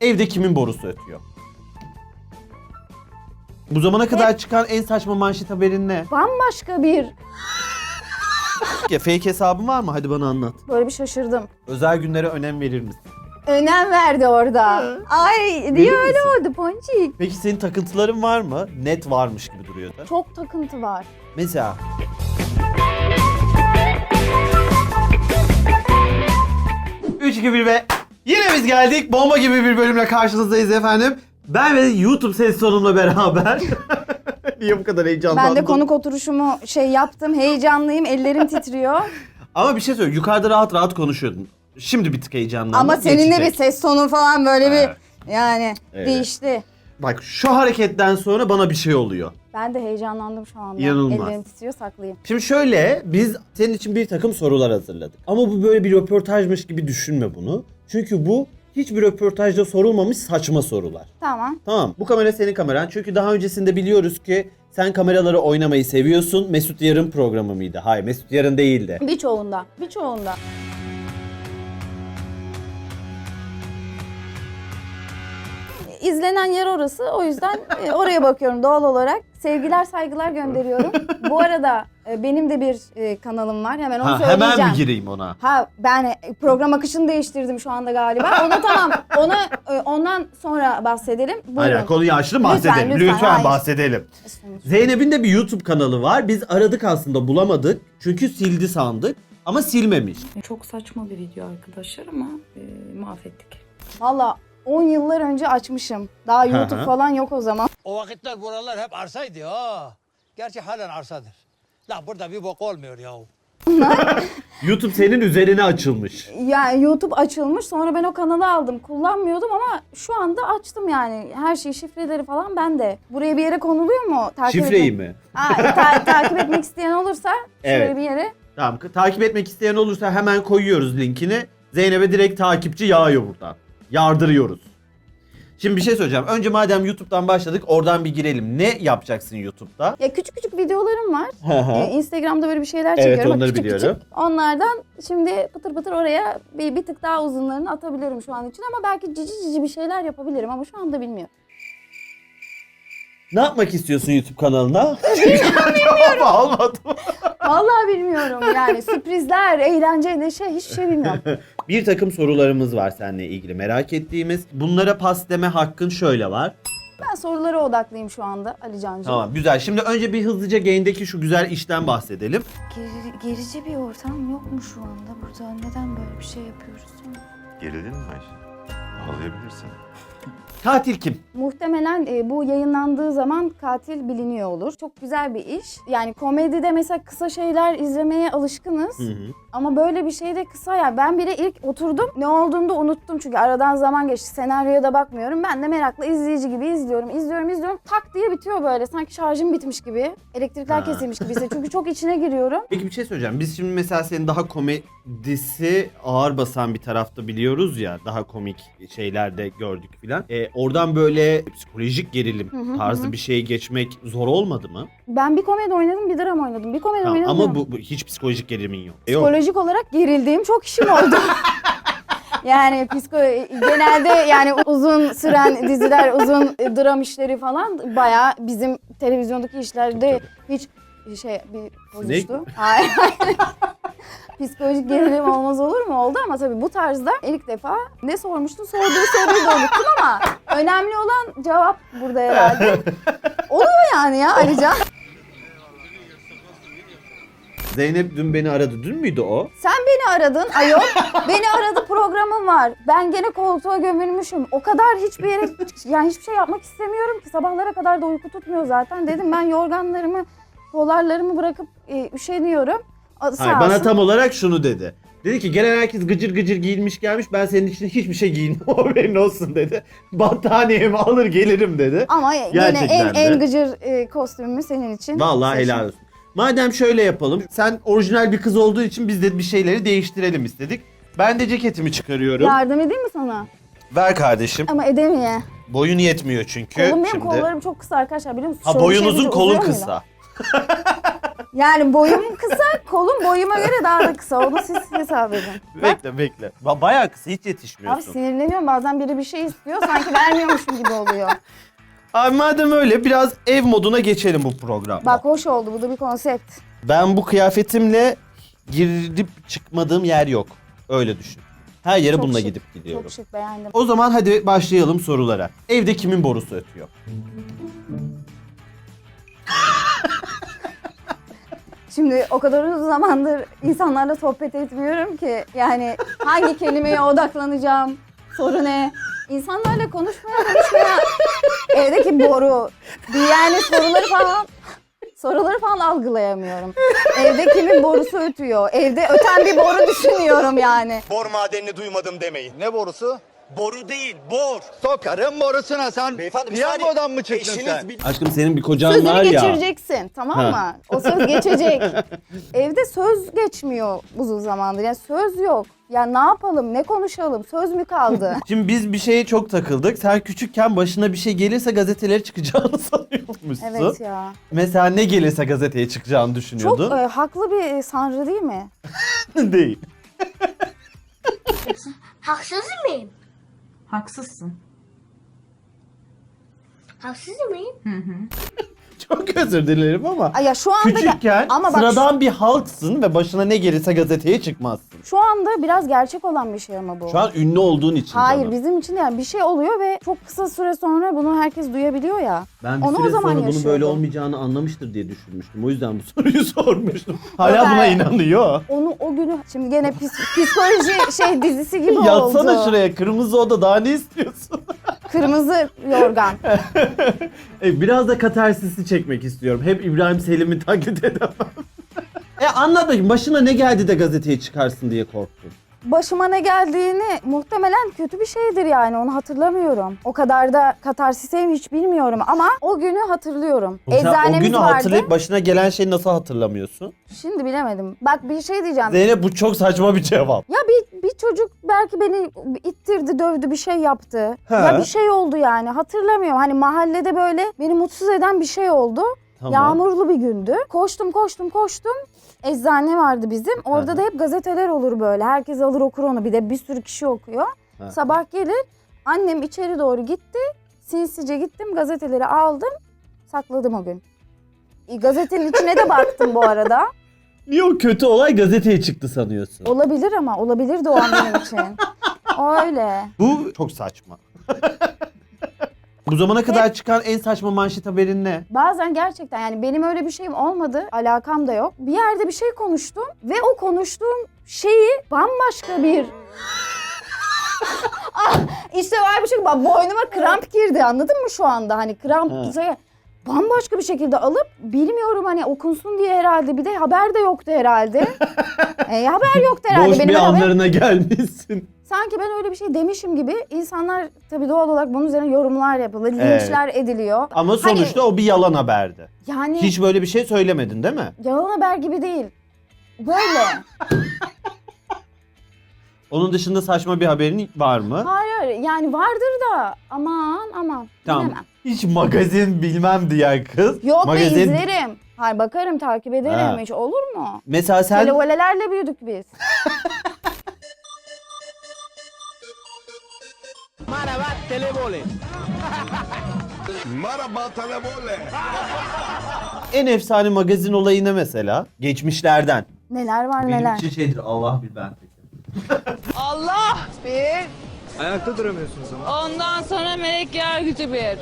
Evde kimin borusu ötüyor? Bu zamana kadar çıkan en saçma manşet haberin ne? Bambaşka bir Ya fake hesabın var mı? Hadi bana anlat. böyle bir şaşırdım. Özel günlere önem verir misin? Önem verdi orada. Ay Verir niye öyle misin? oldu Ponçik? Peki senin takıntıların var mı? Net varmış gibi duruyordu. Çok takıntı var. Mesela. Üç, iki, bir ve yine biz geldik. Bomba gibi bir bölümle karşınızdayız efendim. Ben ve YouTube ses tonumla beraber. Niye bu kadar heyecanlandım? Ben de konuk oturuşumu şey yaptım. Heyecanlıyım. Ellerim titriyor. Ama bir şey söyleyeyim. Yukarıda rahat rahat konuşuyordun. Şimdi bir tık heyecanlandım. Ama senin de bir ses tonun falan böyle Evet. bir yani Evet. değişti. Bak şu hareketten sonra bana bir şey oluyor. Ben de heyecanlandım şu anda. İnanılmaz. Ellerim titriyor saklayayım. Şimdi şöyle biz senin için bir takım sorular hazırladık. Ama bu böyle bir röportajmış gibi düşünme bunu. Çünkü bu hiçbir röportajda sorulmamış saçma sorular. Tamam. Tamam bu kamera senin kameran. Çünkü daha öncesinde biliyoruz ki sen kameraları oynamayı seviyorsun. Mesut Yarın programı mıydı? Hayır Mesut Yarın değildi. Birçoğunda. Birçoğunda. İzlenen yer orası. O yüzden e, oraya bakıyorum doğal olarak. Sevgiler saygılar gönderiyorum. Bu arada e, benim de bir e, kanalım var. Hemen onu Ha, söyleyeceğim. hemen mi gireyim ona? Ha ben e, program akışını değiştirdim şu anda galiba. Onu tamam. Ona e, ondan sonra bahsedelim. Buyurun. Aynen konuyu açtım bahsedelim. Lütfen, Lütfen, lütfen, hayır. bahsedelim. Zeynep'in de bir YouTube kanalı var. Biz aradık aslında bulamadık. Çünkü sildi sandık. Ama silmemiş. Çok saçma bir video arkadaşlar ama e, mahvettik. Valla 10 yıllar önce açmışım. Daha YouTube falan yok o zaman. O vakitler buralar hep arsaydı ha. Gerçi halen arsadır. La burada bir bok olmuyor ya. YouTube senin üzerine açılmış. Yani YouTube açılmış sonra ben o kanalı aldım. Kullanmıyordum ama şu anda açtım yani. Her şey şifreleri falan bende. Buraya bir yere konuluyor mu? Takip Şifreyi etmek- mi? Ha, ta- takip etmek isteyen olursa şöyle Evet. bir yere. Tamam takip etmek isteyen olursa hemen koyuyoruz linkini. Zeynep'e direkt takipçi yağıyor buradan. Yardırıyoruz. Şimdi bir şey söyleyeceğim. Önce madem YouTube'dan başladık oradan bir girelim. Ne yapacaksın YouTube'da? Ya küçük küçük videolarım var. Ee, Instagram'da böyle bir şeyler Evet, çekiyorum. Bak, onları küçük biliyorum. Küçük. Onlardan şimdi pıtır pıtır oraya bir, bir tık daha uzunlarını atabilirim şu an için ama belki cici cici bir şeyler yapabilirim ama şu anda bilmiyorum. Ne yapmak istiyorsun YouTube kanalına? Cevap almadım. Vallahi bilmiyorum yani sürprizler, eğlence, neşe hiçbir şey bilmiyorum. Bir takım sorularımız var seninle ilgili merak ettiğimiz. Bunlara pas deme hakkın şöyle var. Ben sorulara odaklıyım şu anda Ali Cancığım. Tamam güzel. Şimdi önce bir hızlıca gain'deki şu güzel işten bahsedelim. Geri- gerici bir ortam yok mu şu anda burada? Neden böyle bir şey yapıyoruz? Gerildin mi Ayşe? Ağlayabilirsin. Katil kim? Muhtemelen e, bu yayınlandığı zaman katil biliniyor olur. Çok güzel bir iş. Yani komedide mesela kısa şeyler izlemeye alışkınız. Hı hı. Ama böyle bir şey de kısa ya. Ben bile ilk oturdum. Ne olduğunu da unuttum çünkü aradan zaman geçti. Senaryoya da bakmıyorum. Ben de merakla izleyici gibi izliyorum. İzliyorum, izliyorum. Tak diye bitiyor böyle. Sanki şarjım bitmiş gibi. Elektrikler Ha. kesilmiş gibi. hissediyorum. Çünkü çok içine giriyorum. Peki bir şey söyleyeceğim. Biz şimdi mesela senin daha komedisi ağır basan bir tarafta biliyoruz ya. Daha komik şeylerde gördük filan. E, oradan böyle psikolojik gerilim hı, tarzı bir şeye geçmek zor olmadı mı? Ben bir komedi oynadım, bir drama oynadım. Bir komedi Tamam, oynadım. ama bu, bu hiç psikolojik gerilimin yok. E, Yok. Psikolojik olarak gerildiğim çok işim oldu. yani psiko genelde yani uzun süren diziler, uzun e, dram işleri falan bayağı bizim televizyondaki işlerde hiç şey bir bozuştu. Hayır. Psikolojik gerilim olmaz olur mu? Oldu ama tabii bu tarzda ilk defa ne sormuştun? Sorduğu soruyu da unuttum ama önemli olan cevap burada herhalde. Oluyor yani ya Alican. Zeynep dün beni aradı. Dün müydü o? Sen beni aradın ayol. beni aradı programım var. Ben gene koltuğa gömülmüşüm. O kadar hiçbir yere yani hiçbir şey yapmak istemiyorum ki. Sabahlara kadar da uyku tutmuyor zaten. Dedim ben yorganlarımı, polarlarımı bırakıp e, üşeniyorum. O, sağ Hayır, bana olsun. tam olarak şunu dedi. Dedi ki gelen herkes gıcır gıcır giyinmiş gelmiş. Ben senin için hiçbir şey giyinmem haberin olsun dedi. Battaniyemi alır gelirim dedi. Ama Gerçekten en, de. en gıcır e, kostümümü senin için. Vallahi seçtim. helal olsun. Madem şöyle yapalım. Sen orijinal bir kız olduğu için biz de bir şeyleri değiştirelim istedik. Ben de ceketimi çıkarıyorum. Yardım edeyim mi sana? Ver kardeşim. Ama edemeye. Boyun yetmiyor çünkü. Kolum benim şimdi. kollarım çok kısa arkadaşlar biliyor musunuz? Ha Şöyle boyunuzun şey kolun uzuyor muydu? kısa. Yani boyum kısa, kolum boyuma göre daha da kısa. Onu siz hesap edin. Bak, Bekle bekle. Ba- bayağı kısa hiç abi yetişmiyorsun. sinirleniyorum. Bazen biri bir şey istiyor. Sanki vermiyormuşum gibi oluyor. Abi madem öyle biraz ev moduna geçelim bu programda. Bak hoş oldu. Bu da bir konsept. Ben bu kıyafetimle girip çıkmadığım yer yok. Öyle düşün. Her yere Çok bununla şık, gidip gidiyorum. Çok şık beğendim. O zaman hadi başlayalım sorulara. Evde kimin borusu ötüyor? Şimdi o kadar uzun zamandır insanlarla sohbet etmiyorum ki. Yani hangi kelimeye odaklanacağım? Soru ne? İnsanlarla konuşmaya konuşmaya evdeki boru. Bir yani soruları falan soruları falan algılayamıyorum. Evde kimin borusu ötüyor? Evde öten bir boru düşünüyorum yani. Bor madenini duymadım demeyin. Ne borusu? Boru değil, bor. Sokarım borusuna sen Beyefendi bir piyangodan mı çıktın Eşiniz sen? bir- Aşkım senin bir kocan Sözünü var ya. geçireceksin tamam Ha. mı? O söz geçecek. Evde söz geçmiyor uzun zamandır. Yani söz yok. Ya ne yapalım, ne konuşalım? Söz mü kaldı? Şimdi biz bir şeye çok takıldık. Sen küçükken başına bir şey gelirse gazetelere çıkacağını sanıyormuşsun. evet ya. Mesela ne gelirse gazeteye çıkacağını Çok düşünüyordun. e, haklı bir e, sanrı değil mi? Değil. Haksız mıyım? Haksızsın. Haksız mıyım? Çok özür dilerim ama. Ay ya şu anda ge- Küçükken ama bak sıradan bir halksın ve başına ne gelirse gazeteye çıkmazsın. şu, anda biraz gerçek olan bir şey ama bu. Şu an ünlü olduğun için Hayır canım. bizim için yani bir şey oluyor ve çok kısa süre sonra bunu herkes duyabiliyor ya. Ben bir Onu o süre zaman sonra bunun böyle olmayacağını anlamıştır diye düşünmüştüm. O yüzden bu soruyu sormuştum. Hala buna inanıyor. Onu o günü şimdi gene pis- psikoloji şey dizisi gibi oldu. Yatsana şuraya kırmızı oda daha ne istiyorsun? Kırmızı yorgan. E, biraz da katarsisi çekmek istiyorum. Hep İbrahim Selim'i taklit edemem. e anlat bakayım başına ne geldi de gazeteye çıkarsın diye korktun. Başıma ne geldiğini muhtemelen kötü bir şeydir yani onu hatırlamıyorum. O kadar da katarsiseyim hiç bilmiyorum ama o günü hatırlıyorum. Sen o Eczanemiz günü vardı. hatırlayıp başına gelen şeyi nasıl hatırlamıyorsun? Şimdi bilemedim. Bak bir şey diyeceğim. Zeynep bu çok saçma bir cevap. Ya bir, bir çocuk belki beni ittirdi, dövdü, bir şey yaptı. He. Ya bir şey oldu yani hatırlamıyorum. Hani mahallede böyle beni mutsuz eden bir şey oldu. Tamam. Yağmurlu bir gündü. Koştum koştum koştum. Eczane vardı bizim. Orada Hı da hep gazeteler olur böyle. Herkes alır okur onu. Bir de bir sürü kişi okuyor. Hı. Sabah gelir. Annem içeri doğru gitti. Sinsice gittim gazeteleri aldım. Sakladım o gün. E, Gazetenin içine de baktım bu arada. Niye o kötü olay gazeteye çıktı sanıyorsun? Olabilir ama olabilirdi o an benim için. Öyle. Bu çok saçma. Bu zamana kadar çıkan en saçma manşet haberin ne? Bazen gerçekten yani benim öyle bir şeyim olmadı. Alakam da yok. Bir yerde bir şey konuştum ve o konuştuğum şeyi bambaşka bir ah, işte var bir şey bak boynuma kramp girdi anladın mı şu anda hani kramp Ha. şey, bambaşka bir şekilde alıp bilmiyorum hani okunsun diye herhalde bir de haber de yoktu herhalde. e, haber yoktu herhalde Boş benim bir haber- anlarına gelmişsin. Sanki ben öyle bir şey demişim gibi insanlar tabii doğal olarak bunun üzerine yorumlar yapılır, Evet. linçler ediliyor. Ama sonuçta o bir yalan haberdi. Yani Hiç böyle bir şey söylemedin değil mi? yalan haber gibi değil. Böyle. Onun dışında saçma bir haberin var mı? Hayır yani vardır da aman aman Tamam. bilemem. Hiç magazin bilmem diyen kız. Yok magazin... be izlerim. Hayır bakarım takip ederim Ha. hiç olur mu? Mesela sen Televolelerle büyüdük biz. Merhaba telebole. en efsane magazin olayı ne mesela? Geçmişlerden. Neler var Benim neler. için şeydir Allah bir ben. Allah bir. Ayakta duramıyorsunuz ama. Ondan sonra melek yargıcı bir.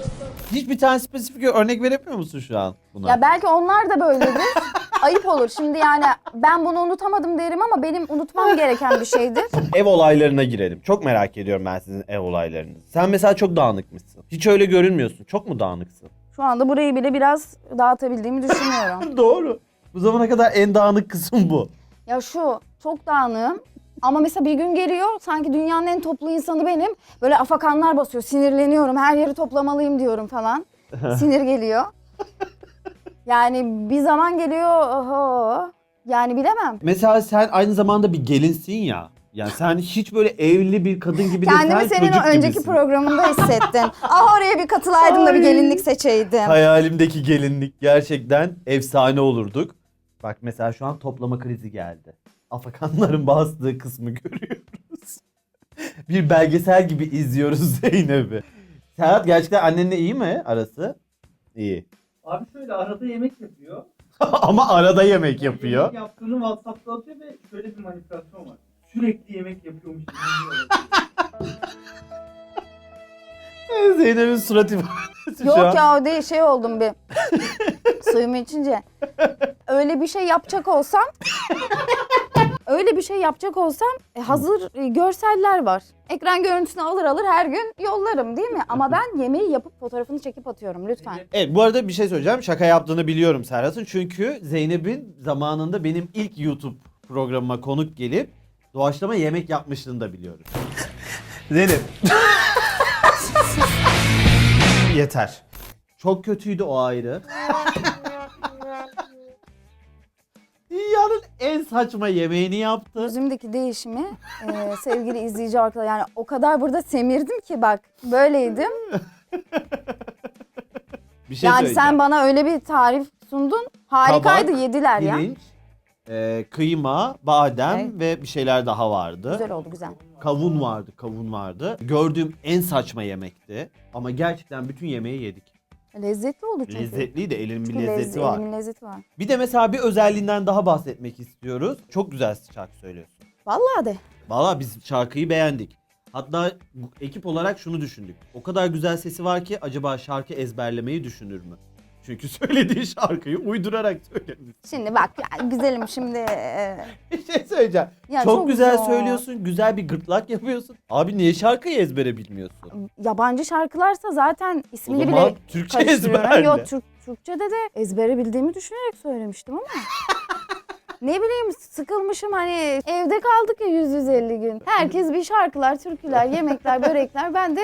Hiçbir tane spesifik örnek veremiyor musun şu an buna? Ya belki onlar da böyledir. Ayıp olur. Şimdi yani ben bunu unutamadım derim ama benim unutmam gereken bir şeydir. Ev olaylarına girelim. Çok merak ediyorum ben sizin ev olaylarınızı. Sen mesela çok dağınıkmışsın. Hiç öyle görünmüyorsun. Çok mu dağınıksın? Şu anda burayı bile biraz dağıtabildiğimi düşünüyorum. Doğru. Bu zamana kadar en dağınık kısım bu. Ya şu çok dağınığım ama mesela bir gün geliyor sanki dünyanın en toplu insanı benim. Böyle afakanlar basıyor sinirleniyorum her yeri toplamalıyım diyorum falan. Sinir geliyor. Yani bir zaman geliyor oho. Yani bilemem. Mesela sen aynı zamanda bir gelinsin ya. Yani sen hiç böyle evli bir kadın gibi de Kendimi sen senin çocuk o önceki gibisin. programında hissettim. ah oraya bir katılaydım da bir gelinlik seçeydim. Hayalimdeki gelinlik gerçekten efsane olurduk. Bak mesela şu an toplama krizi geldi. Afakanların bastığı kısmı görüyoruz. bir belgesel gibi izliyoruz Zeynep'i. Serhat gerçekten annenle iyi mi arası? İyi. Abi şöyle arada yemek yapıyor. Ama arada yemek yapıyor. Yemek yaptığını WhatsApp'ta atıyor ve şöyle bir manipülasyon var. Sürekli yemek yapıyormuş. gibi diyor. Zeynep'in surat ifadesi şu Yok an. ya o değil şey oldum bir. Suyumu içince. Öyle bir şey yapacak olsam öyle bir şey yapacak olsam e, hazır e, görseller var. Ekran görüntüsünü alır alır her gün yollarım değil mi? Ama ben yemeği yapıp fotoğrafını çekip atıyorum lütfen. Evet bu arada bir şey söyleyeceğim. Şaka yaptığını biliyorum Serhat'ın. Çünkü Zeynep'in zamanında benim ilk YouTube programıma konuk gelip doğaçlama yemek yapmışlığını da biliyorum. Zeynep. Yeter. Çok kötüydü o ayrı. en saçma yemeğini yaptı. Yüzümdeki değişimi e, sevgili izleyici arkadaşlar yani o kadar burada semirdim ki bak böyleydim. Bir şey yani söyleyeceğim. sen bana öyle bir tarif sundun. Harikaydı Kabak, yediler ya. Pirinç, e, kıyma, badem Evet. ve bir şeyler daha vardı. Güzel oldu güzel. Kavun vardı, kavun vardı. Gördüğüm en saçma yemekti. Ama gerçekten bütün yemeği yedik. Lezzetli oldu çünkü. Lezzetliydi, elimin bir Çünkü lezzeti lezze- var. Elimin lezzeti var. Bir de mesela bir özelliğinden daha bahsetmek istiyoruz. Çok güzel şarkı söylüyorsun. Vallahi de. Valla biz şarkıyı beğendik. Hatta bu- ekip olarak şunu düşündük. O kadar güzel sesi var ki acaba şarkı ezberlemeyi düşünür mü? Çünkü söylediği şarkıyı uydurarak söylemiş. Şimdi bak ya, güzelim şimdi. e, Bir şey söyleyeceğim. Ya çok, güzel zor. söylüyorsun, güzel bir gırtlak yapıyorsun. Abi niye şarkıyı ezbere bilmiyorsun? yabancı şarkılarsa zaten O ismini zaman bile Türkçe karıştırıyorum. ezberle. Yok Türk, Türkçe'de de ezbere bildiğimi düşünerek söylemiştim ama. ne bileyim sıkılmışım hani evde kaldık ya 100-150 gün. Herkes bir şarkılar, türküler, yemekler, börekler. Ben de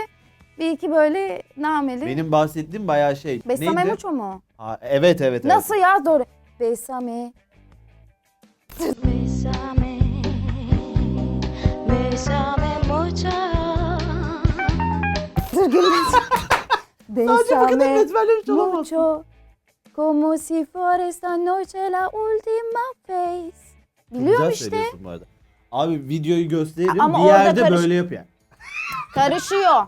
bir iki böyle nameli. Benim bahsettiğim bayağı şey. Besame neydi? mucho mu? Ha, evet evet evet. Nasıl ya doğru. Besame. Bésame, bésame mucho. Dur gülme. Sadece bu kadar Besame ezberlemiş olamazsın. mucho. Como si fuera esta noche la última vez. Çok Biliyorum güzel işte. bu arada. Abi videoyu gösteririm. Ama bir orada yerde karış- böyle yapıyor. Karışıyor.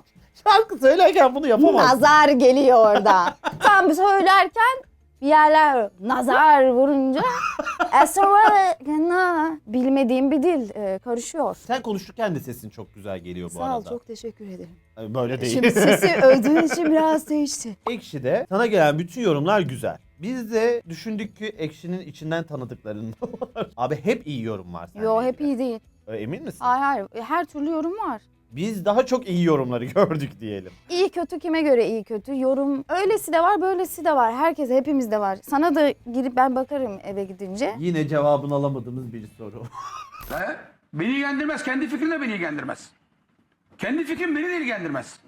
Şarkı söylerken bunu yapamazsın. Nazar geliyor orada. Tam söylerken bir yerler nazar vurunca esra bilmediğim bir dil e, karışıyor. Sen konuşurken de sesin çok güzel geliyor bu Sağ ol arada. çok teşekkür ederim. Böyle değil. Şimdi sesi öldüğün için biraz değişti. Ekşi'de sana gelen bütün yorumlar güzel. Biz de düşündük ki Ekşi'nin içinden tanıdıkların var. Abi hep iyi yorum var sende. Yo hep iyi değil. Ee, Emin misin? Hayır hayır her türlü yorum var. Biz daha çok iyi yorumları gördük diyelim. İyi kötü kime göre iyi kötü yorum öylesi de var böylesi de var. Herkes hepimizde var. Sana da girip ben bakarım eve gidince. Yine cevabını alamadığımız bir soru. Beni ilgilendirmez. Kendi fikrin de beni ilgilendirmez. Kendi fikrim beni de ilgilendirmez.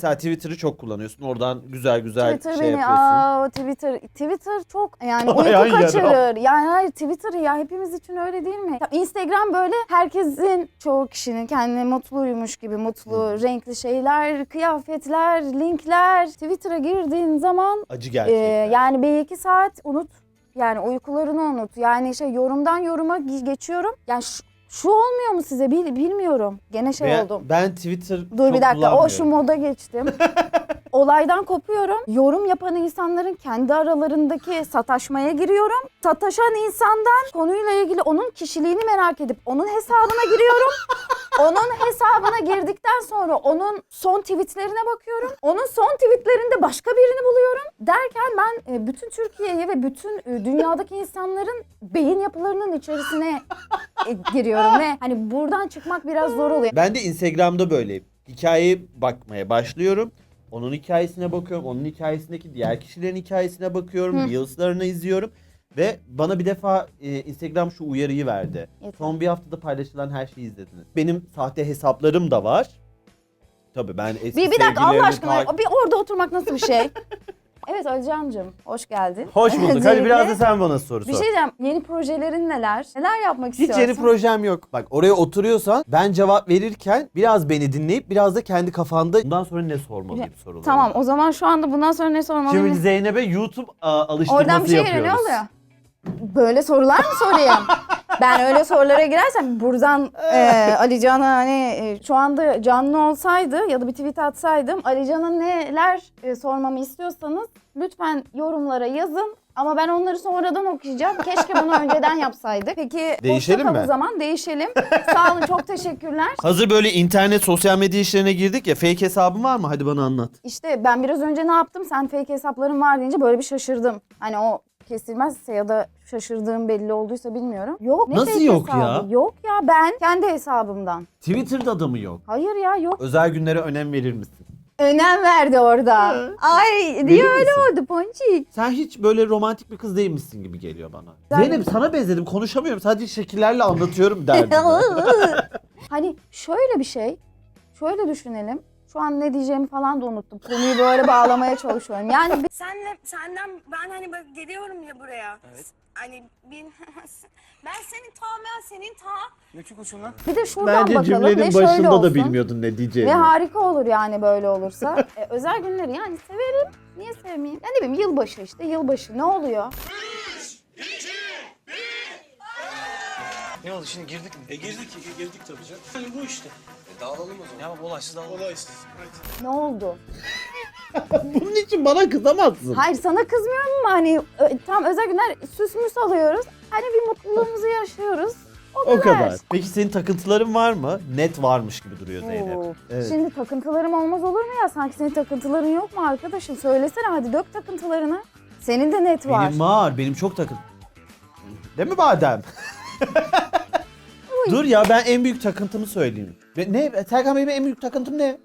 Mesela Twitter'ı çok kullanıyorsun. Oradan güzel güzel Twitter şey beni yapıyorsun. aa Twitter Twitter çok yani Bayağı uyku kaçırır. Yani hayır Twitter ya hepimiz için öyle değil mi? Ya Instagram böyle herkesin çoğu kişinin kendine mutluymuş gibi mutlu renkli şeyler, kıyafetler, linkler. Twitter'a girdiğin zaman Acı e, gerçekten. yani bir iki saat unut. Yani uykularını unut. Yani şey yorumdan yoruma ge- geçiyorum. Yani şu, şu olmuyor mu size Bil- bilmiyorum. Gene şey ben, oldum. ben Twitter Dur çok bir dakika o şu moda geçtim. Olaydan kopuyorum. Yorum yapan insanların kendi aralarındaki sataşmaya giriyorum. Sataşan insandan konuyla ilgili onun kişiliğini merak edip onun hesabına giriyorum. onun hesabına girdikten sonra onun son tweetlerine bakıyorum. Onun son tweetlerinde başka birini buluyorum. Derken ben e, bütün Türkiye'ye ve bütün e, dünyadaki insanların beyin yapılarının içerisine e, giriyorum ve hani buradan çıkmak biraz zor oluyor. Ben de Instagram'da böyleyim. Hikayeye bakmaya başlıyorum. Onun hikayesine bakıyorum. Onun hikayesindeki diğer kişilerin hikayesine bakıyorum. Reels'larını izliyorum. Ve bana bir defa e, Instagram şu uyarıyı verdi. Yeter. Son bir haftada paylaşılan her şeyi izlediniz. Benim sahte hesaplarım da var. Tabii ben eski Bir, bir dakika Allah sevgililerimi aşkına bir orada oturmak nasıl bir şey? Evet Alican'cığım hoş geldin. Hoş bulduk. Hadi biraz da sen bana soru Bir sor. şey diyeceğim. Yeni projelerin neler? Neler yapmak Hiç istiyorsun? yeni projem yok. Bak oraya oturuyorsan ben cevap verirken biraz beni dinleyip biraz da kendi kafanda bundan sonra ne sormalıyım soruları. Tamam o zaman şu anda bundan sonra ne sormalıyım? Şimdi Zeynep'e YouTube a, alıştırması Oradan bir şey geliyor yapıyoruz. ne oluyor? Böyle sorular mı sorayım? ben öyle sorulara girersem buradan e, Alican'a hani e, şu anda canlı olsaydı ya da bir tweet atsaydım Alican'a neler e, sormamı istiyorsanız lütfen yorumlara yazın. Ama ben onları sonradan okuyacağım. Keşke bunu önceden yapsaydık. Peki Değişelim hoşça kal mi? o zaman değişelim. Sağ olun çok teşekkürler. Hazır böyle internet sosyal medya işlerine girdik ya fake hesabın var mı? Hadi bana anlat. İşte ben biraz önce ne yaptım? Sen fake hesapların var deyince böyle bir şaşırdım. Hani o kesilmezse ya da şaşırdığım belli olduysa bilmiyorum. Yok. ne Nasıl fake yok ya? hesabı? Yok ya ben kendi hesabımdan. Twitter'da da mı yok? Hayır ya yok. Özel günlere önem verir misin? Önem verdi orada. Ay Verir niye öyle misin? oldu Ponçik? Sen hiç böyle romantik bir kız değilmişsin gibi geliyor bana. Ben- Zeynep sana benzedim konuşamıyorum sadece şekillerle anlatıyorum derdim. hani şöyle bir şey. Şöyle düşünelim. Şu an ne diyeceğimi falan da unuttum. Konuyu böyle bağlamaya çalışıyorum. Yani Senle, senden ben hani bak geliyorum ya buraya. Evet. Hani bir, ben senin ta ben senin ta. bir de şuradan Bence bakalım cümlenin ve şöyle başında olsun. da bilmiyordun ne diyeceğini. Ve harika olur yani böyle olursa. E, özel günleri yani severim. Niye sevmeyeyim? Ya ne bileyim yılbaşı işte yılbaşı ne oluyor? Ne oldu şimdi girdik mi? E girdik, girdik tabii canım. Hani bu işte. E dağılalım o zaman. Ya olaysız dağılalım. Olaysız. Ne oldu? Bunun için bana kızamazsın. Hayır sana kızmıyorum ama hani ö- tam özel günler süs müs alıyoruz. Hani bir mutluluğumuzu yaşıyoruz. O, O kadar. Peki senin takıntıların var mı? Net varmış gibi duruyor Oo. Zeynep. Evet. Şimdi takıntılarım olmaz olur mu ya? Sanki senin takıntıların yok mu arkadaşım? Söylesene hadi dök takıntılarını. Senin de net var. Benim var. Benim çok takın. Değil mi Badem? Dur ya ben en büyük takıntımı söyleyeyim. Ve ne? Serkan benim en büyük takıntım ne?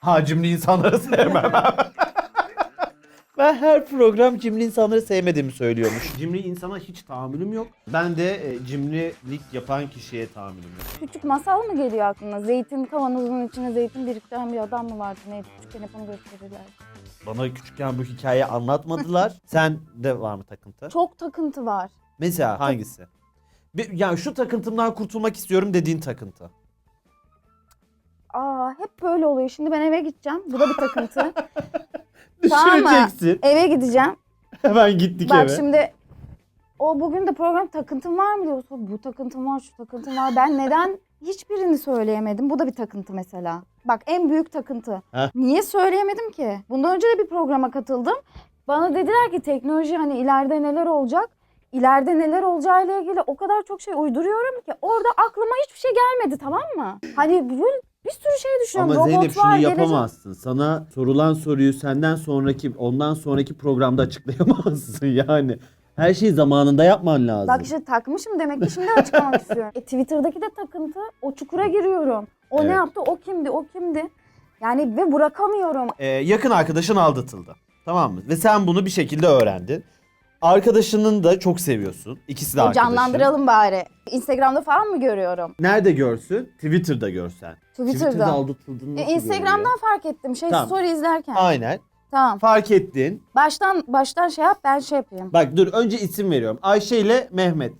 Ha cimri insanları sevmem. ben her program cimri insanları sevmediğimi söylüyormuş. Cimri insana hiç tahammülüm yok. Ben de e, cimrilik yapan kişiye tahammülüm yok. Küçük masal mı geliyor aklına? Zeytin kavanozunun içine zeytin biriktiren bir adam mı vardı? Neydi? Küçükken hep onu gösterirler. Bana küçükken bu hikayeyi anlatmadılar. Sen de var mı takıntı? Çok takıntı var. Mesela hangisi? Bir, yani şu takıntımdan kurtulmak istiyorum dediğin takıntı. Aa hep böyle oluyor. Şimdi ben eve gideceğim. Bu da bir takıntı. Tamam mı? Düşüreceksin. eve gideceğim. Hemen gittik Bak eve. şimdi o bugün de program takıntım var mı diyorsun. Bu takıntım var, şu takıntım var. Ben neden hiçbirini söyleyemedim? Bu da bir takıntı mesela. Bak en büyük takıntı. Heh. Niye söyleyemedim ki? Bundan önce de bir programa katıldım. Bana dediler ki teknoloji hani ileride neler olacak? İleride neler olacağıyla ilgili o kadar çok şey uyduruyorum ki orada aklıma hiçbir şey gelmedi tamam mı? Hani böyle bir sürü şey düşünüyorum. Ama Zeynep Robotlar şunu gelecek. yapamazsın. Sana sorulan soruyu senden sonraki, ondan sonraki programda açıklayamazsın yani. Her şeyi zamanında yapman lazım. Bak işte takmışım demek ki şimdi açıklamak istiyorum. E, Twitter'daki de takıntı. O çukura giriyorum. O Evet. ne yaptı? O kimdi? O kimdi? Yani ve bırakamıyorum. Ee, yakın arkadaşın aldatıldı. Tamam mı? Ve sen bunu bir şekilde öğrendin. Arkadaşının da çok seviyorsun. İkisi de E, arkadaşın. canlandıralım bari. Instagram'da falan mı görüyorum? Nerede görsün? Twitter'da görsen. Twitter'da. aldatıldığını E, nasıl Instagram'dan görüyor? fark ettim. Şey Tamam. story izlerken. Aynen. Tamam. Fark ettin. Baştan baştan şey yap ben şey yapayım. Bak dur önce isim veriyorum. Ayşe ile Mehmet.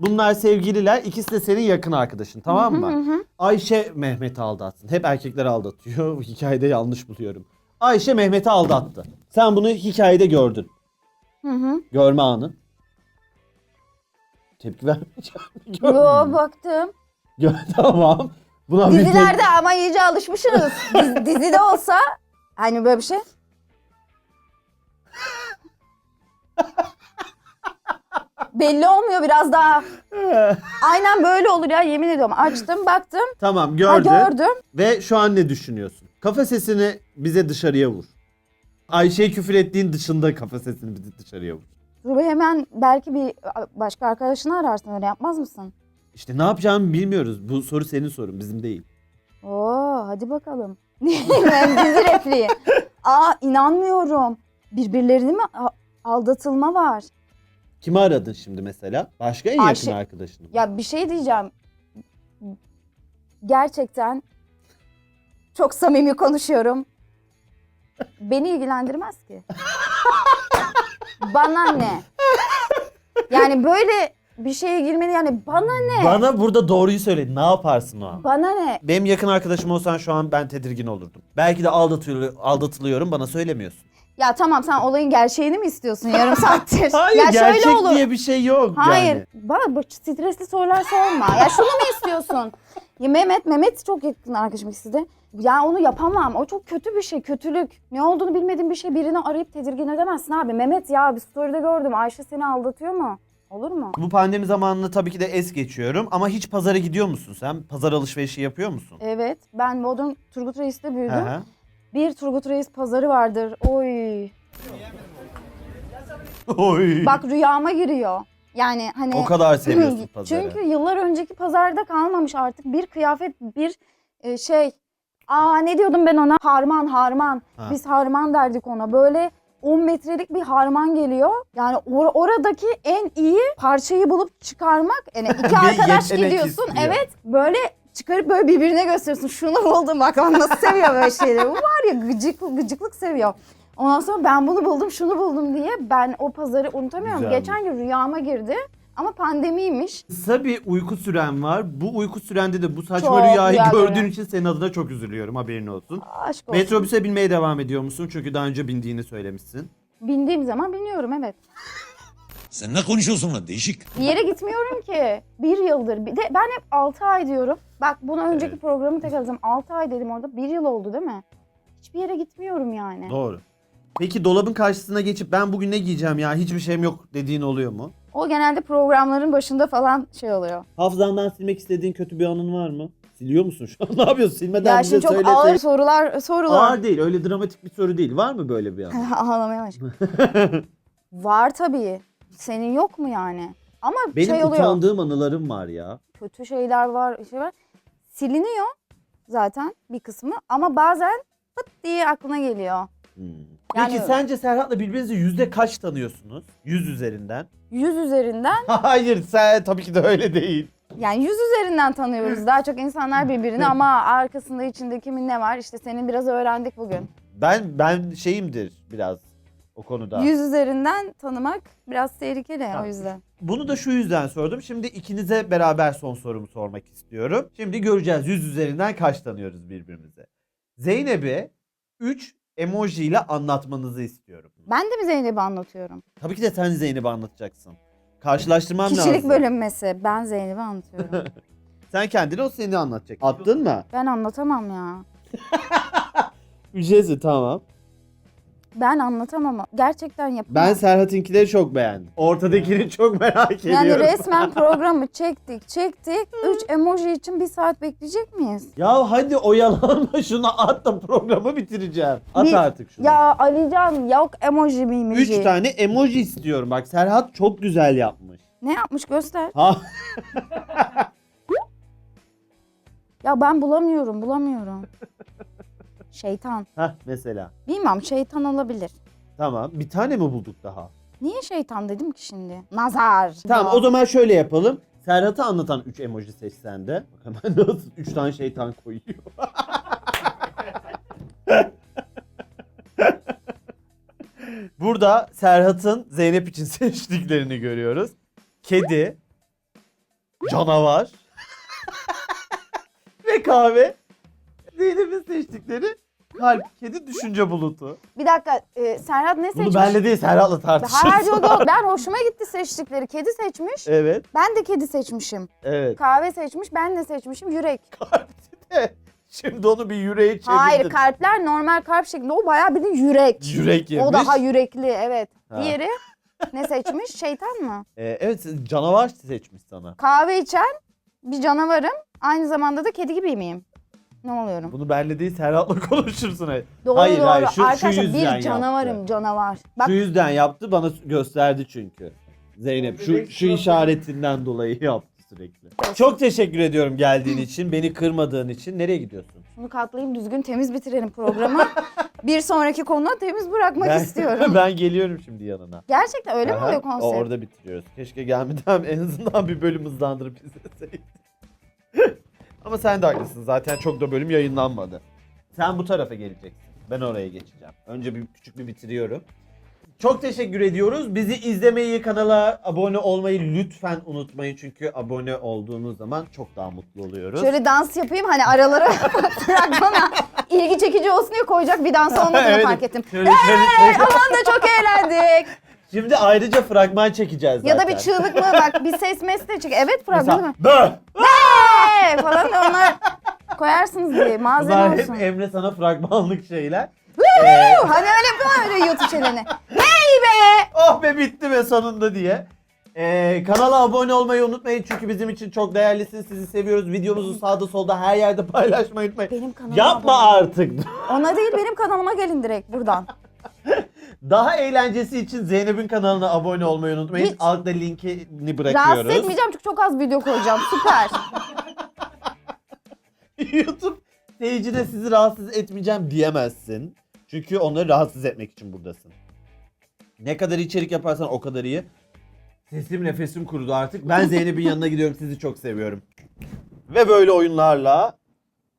Bunlar sevgililer. İkisi de senin yakın arkadaşın tamam mı? Ayşe Mehmet'i aldatsın. Hep erkekler aldatıyor. Bu hikayede yanlış buluyorum. Ayşe Mehmet'i aldattı. Sen bunu hikayede gördün. Hı hı. Görme anı. Tepki vermeyeceğim. Yo baktım. Gör, tamam. Buna bir Dizilerde ama iyice alışmışsınız. Diz- dizide olsa hani böyle bir şey. Belli olmuyor biraz daha. tek- Aynen böyle olur ya yemin ediyorum. Açtım baktım. tamam Ha, gördün. gördüm. Ve şu an ne düşünüyorsun? Kafa sesini bize dışarıya vur. Ayşe'ye küfür ettiğin dışında kafa sesini bize dışarıya vur. Dur hemen belki bir başka arkadaşını ararsın öyle yapmaz mısın? İşte ne yapacağımı bilmiyoruz. Bu soru senin sorun bizim değil. Oo hadi bakalım. ben dizi repliği. Aa inanmıyorum. Birbirlerini mi a- aldatılma var? Kimi aradın şimdi mesela? Başka en Ayşe- yakın arkadaşını. mı? Ya bir şey diyeceğim. Gerçekten çok samimi konuşuyorum. Beni ilgilendirmez ki. bana ne? Yani böyle bir şeye girmeni yani bana ne? Bana burada doğruyu söyle. Ne yaparsın o an? Bana ne? Benim yakın arkadaşım olsan şu an ben tedirgin olurdum. Belki de aldatıyor, aldatılıyorum bana söylemiyorsun. Ya tamam sen olayın gerçeğini mi istiyorsun yarım saattir? Hayır ya gerçek şöyle olur. diye bir şey yok Hayır. yani. Bana bu stresli sorular sorma. Ya şunu mu istiyorsun? Ya Mehmet, Mehmet çok yakın arkadaşım ikisi de. Ya onu yapamam. O çok kötü bir şey, kötülük. Ne olduğunu bilmediğin bir şey birini arayıp tedirgin edemezsin abi. Mehmet ya bir story'de gördüm. Ayşe seni aldatıyor mu? Olur mu? Bu pandemi zamanını tabii ki de es geçiyorum ama hiç pazara gidiyor musun sen? Pazar alışverişi yapıyor musun? Evet. Ben Bodrum Turgut Reis'te büyüdüm. Hı hı. Bir Turgut Reis pazarı vardır. Oy. Oy. Bak rüyama giriyor. Yani hani O kadar seviyorsun pazarı. Çünkü yıllar önceki pazarda kalmamış artık bir kıyafet, bir e, şey. Aa ne diyordum ben ona? Harman, harman. Ha. Biz harman derdik ona. Böyle 10 metrelik bir harman geliyor. Yani or- oradaki en iyi parçayı bulup çıkarmak. Yani iki arkadaş yetenek gidiyorsun. istiyor. Evet. Böyle çıkarıp böyle birbirine gösteriyorsun. Şunu buldum bak lan nasıl seviyor böyle şeyleri. Bu var ya gıcık, gıcıklık seviyor. Ondan sonra ben bunu buldum, şunu buldum diye ben o pazarı unutamıyorum. Güzelmiş. Geçen gün rüyama girdi. Ama pandemiymiş. Kısa bir uyku süren var. Bu uyku sürende de bu saçma Çok rüyayı rüya gördüğün görüyorum. için senin adına çok üzülüyorum haberin olsun. Aşk olsun. Metrobüse binmeye devam ediyor musun? Çünkü daha önce bindiğini söylemişsin. Bindiğim zaman biniyorum evet. Sen ne konuşuyorsun lan değişik. Bir yere gitmiyorum ki. Bir yıldır. Bir de ben hep 6 ay diyorum. Bak bunu önceki Evet. programı tekrarladım. 6 ay dedim orada. Bir yıl oldu değil mi? Hiçbir yere gitmiyorum yani. Doğru. Peki dolabın karşısına geçip ben bugün ne giyeceğim ya hiçbir şeyim yok dediğin oluyor mu? O genelde programların başında falan şey oluyor. Hafızandan silmek istediğin kötü bir anın var mı? Siliyor musun şu an? Ne yapıyorsun? Silmeden Ya bize şimdi çok söyle. ağır sorular sorular. Ağır değil. Öyle dramatik bir soru değil. Var mı böyle bir an? Ağlamaya başladım. Var tabii. Senin yok mu yani? Ama Benim şey oluyor. utandığım anılarım var ya. kötü şeyler var, şey var. Siliniyor zaten bir kısmı ama bazen pıt diye aklına geliyor. Hmm. Yani- Peki sence Serhat'la birbirinizi yüzde kaç tanıyorsunuz? Yüz üzerinden. Yüz üzerinden Hayır sen tabii ki de öyle değil. yani yüz üzerinden tanıyoruz daha çok insanlar birbirini ama arkasında içinde kimin ne var işte senin biraz öğrendik bugün. Ben ben şeyimdir biraz o konuda. Yüz üzerinden tanımak biraz tehlikeli Ha. o yüzden. Bunu da şu yüzden sordum. Şimdi ikinize beraber son sorumu sormak istiyorum. Şimdi göreceğiz yüz üzerinden kaç tanıyoruz birbirimize. Zeynep'i 3 emoji ile anlatmanızı istiyorum. Ben de mi Zeynep'i anlatıyorum? Tabii ki de sen Zeynep'i anlatacaksın. Karşılaştırmam Kişilik lazım. bölünmesi. Ben Zeynep'i anlatıyorum. Sen kendini o seni anlatacak. Attın mı? ben anlatamam ya. Şeysi tamam. Ben anlatamam. Gerçekten yapamam. Ben Serhat'ınkileri çok beğendim. Ortadakini çok merak ediyorum. Yani resmen programı çektik çektik. Üç emoji için bir saat bekleyecek miyiz? Ya hadi oyalanma şunu at da programı bitireceğim. At Bir- artık şunu. Ya Alican yok emoji miymiş? Üç tane emoji istiyorum. Bak Serhat çok güzel yapmış. Ne yapmış göster. Ha Ya ben bulamıyorum bulamıyorum. Şeytan. Hah mesela. Bilmem şeytan olabilir. Tamam. Bir tane mi bulduk daha? Niye şeytan dedim ki şimdi? Nazar. Tamam o zaman şöyle yapalım. Serhat'ı anlatan 3 emoji seç sen de. Bak hemen nasıl 3 tane şeytan koyuyor. Burada Serhat'ın Zeynep için seçtiklerini görüyoruz. Kedi, canavar ve kahve. Zeynep'in seçtikleri kalp, kedi, düşünce bulutu. Bir dakika e, Serhat ne seçmiş? Bunu benle değil Serhat'la tartışırız. Hayır yok yok ben hoşuma gitti seçtikleri. Kedi seçmiş. Evet, Ben de kedi seçmişim. evet. Kahve seçmiş ben de seçmişim yürek. de şimdi onu bir yüreğe çevirdin. Hayır kalpler normal kalp şeklinde. O bayağı bildiğin yürek. Yürek yemiş. O daha yürekli evet. Ha. Diğeri ne seçmiş? Şeytan mı? Ee, evet canavar seçmiş sana. Kahve içen bir canavarım. Aynı zamanda da kedi gibi miyim? Ne oluyorum? Bunu benle değil Serhat'la konuşursun. Hayır Doğru hayır, doğru. hayır. Şu, şu Arkadaşlar yüzden bir canavarım yaptı. canavar. Bak Şu yüzden yaptı bana gösterdi çünkü. Zeynep şu, şu işaretinden dolayı yaptı sürekli. Çok teşekkür ediyorum geldiğin için, beni kırmadığın için. Nereye gidiyorsun? bunu katlayayım düzgün temiz bitirelim programı. bir sonraki konu temiz bırakmak ben, istiyorum. ben geliyorum şimdi yanına. Gerçekten öyle mi Aha, oluyor konsept? Orada bitiriyoruz. Keşke gelmeden en azından bir bölüm hızlandırıp izleseydin. Ama sen de haklısın. Zaten çok da bölüm yayınlanmadı. Sen bu tarafa geleceksin. Ben oraya geçeceğim. Önce bir küçük bir bitiriyorum. Çok teşekkür ediyoruz. Bizi izlemeyi, kanala abone olmayı lütfen unutmayın. Çünkü abone olduğunuz zaman çok daha mutlu oluyoruz. Şöyle dans yapayım hani aralara fragmana ilgi çekici olsun diye koyacak bir dans olmadığını Evet, fark ettim. Şöyle şöyle Hey, şöyle. aman da çok eğlendik. Şimdi ayrıca fragman çekeceğiz zaten. Ya da bir çığlık mı bak bir ses mes de çek. Evet fragman Mesela mı? bö! Falan onlar koyarsınız diye malzeme Bunlar olsun. hep Emre sana fragmanlık şeyler. Woo! Hani öyle yapıyor öyle YouTube çeneni. Hey be! Oh be bitti be sonunda diye. Ee, kanala abone olmayı unutmayın çünkü bizim için çok değerlisiniz. Sizi seviyoruz. Videomuzu sağda solda her yerde paylaşmayı unutmayın. Benim kanalıma Yapma abone- artık. Ona değil benim kanalıma gelin direkt buradan. Daha eğlencesi için Zeynep'in kanalına abone olmayı unutmayın. Hiç. Altta linkini Rahatsız bırakıyoruz. etmeyeceğim çünkü çok az video koyacağım. Süper. YouTube seyircide sizi rahatsız etmeyeceğim diyemezsin. Çünkü onları rahatsız etmek için buradasın. Ne kadar içerik yaparsan o kadar iyi. Sesim nefesim kurudu artık. Ben Zeynep'in yanına gidiyorum. Sizi çok seviyorum. Ve böyle oyunlarla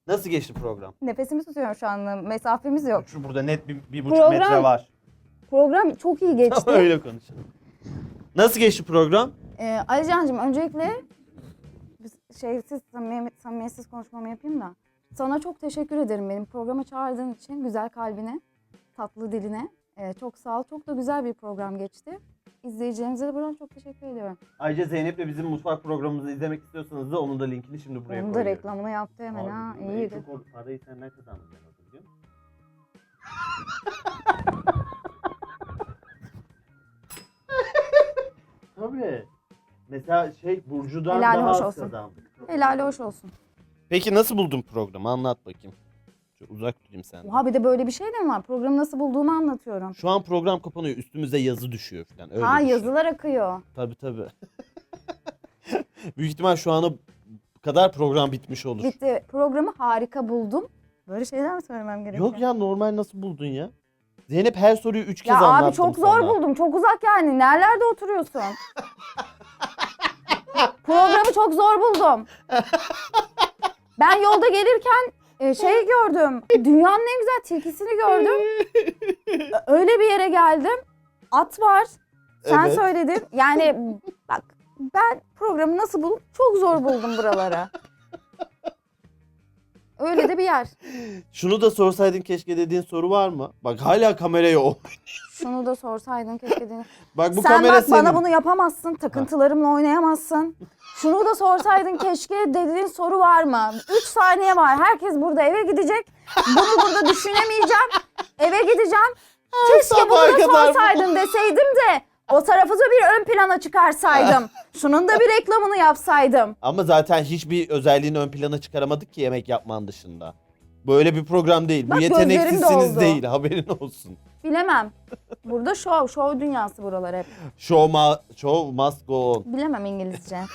nasıl geçti program? Nefesimi tutuyorum şu an. Mesafemiz yok. Şu burada net bir, bir buçuk Program- metre var. Program çok iyi geçti. Öyle konuşalım. Nasıl geçti program? Ee, Alican'cığım öncelikle biz- şeysiz, samimi- samimiyetsiz konuşmamı yapayım da. Sana çok teşekkür ederim benim programa çağırdığın için. Güzel kalbine, tatlı diline. Ee, çok sağ ol. Çok da güzel bir program geçti. İzleyicilerimize de buradan çok teşekkür ediyorum. Ayrıca Zeynep'le bizim mutfak programımızı izlemek istiyorsanız da onun da linkini şimdi buraya Onun da koyuyorum. reklamını yaptı hemen Abi, ha. en İyi. çok o parayı senden kazandım ben orada biliyor musun? Tabii. Mesela şey Burcu'dan Helal daha hoş az olsun. kazandık. Helali hoş olsun. Peki nasıl buldun programı? Anlat bakayım. Şu uzak durayım senden. Oha bir de böyle bir şey de mi var? Programı nasıl bulduğumu anlatıyorum. Şu an program kapanıyor. Üstümüze yazı düşüyor falan. Öyle ha düşün. yazılar akıyor. Tabii tabii. Büyük ihtimal şu ana kadar program bitmiş olur. Bitti. Programı harika buldum. Böyle şeyler mi söylemem gerekiyor? Yok ya normal nasıl buldun ya? Zeynep her soruyu üç kez Ya anlattım abi çok zor sana. buldum. Çok uzak yani. Nerelerde oturuyorsun? Programı çok zor buldum. Ben yolda gelirken e, şey gördüm. Dünyanın en güzel tilkisini gördüm. Öyle bir yere geldim. At var. Sen Evet. söyledin. Yani bak ben programı nasıl buldum? Çok zor buldum buralara. Öyle de bir yer. Şunu da sorsaydın keşke dediğin soru var mı? Bak hala kameraya o. Şunu da sorsaydın keşke. de- Bak bu Sen kamera bak senin. bana bunu yapamazsın. Takıntılarımla oynayamazsın. Şunu da sorsaydın keşke dediğin soru var mı? 3 saniye var. Herkes burada eve gidecek. Bunu burada düşünemeyeceğim. Eve gideceğim. Keşke bunu sabaha da kadar bu- sorsaydım deseydim de o tarafı da bir ön plana çıkarsaydım. Şunun da bir reklamını yapsaydım. Ama zaten hiçbir özelliğini ön plana çıkaramadık ki yemek yapman dışında. Böyle bir program değil. Bak bu gözlerim yeteneksizsiniz doldu. değil. Haberin olsun. Bilemem. Burada şov, şov dünyası buralar hep. Show, ma show must go on. Bilemem İngilizce.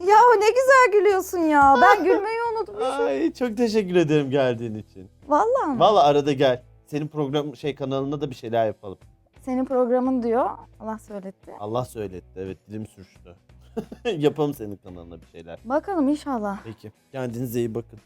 ya ne güzel gülüyorsun ya. Ben gülmeyi unutmuşum. Ay çok teşekkür ederim geldiğin için. Vallahi mi? Valla arada gel. Senin program şey kanalında da bir şeyler yapalım. Senin programın diyor. Allah söyletti. Allah söyletti. Evet dilim sürçtü. Yapalım senin kanalına bir şeyler. Bakalım inşallah. Peki. Kendinize iyi bakın.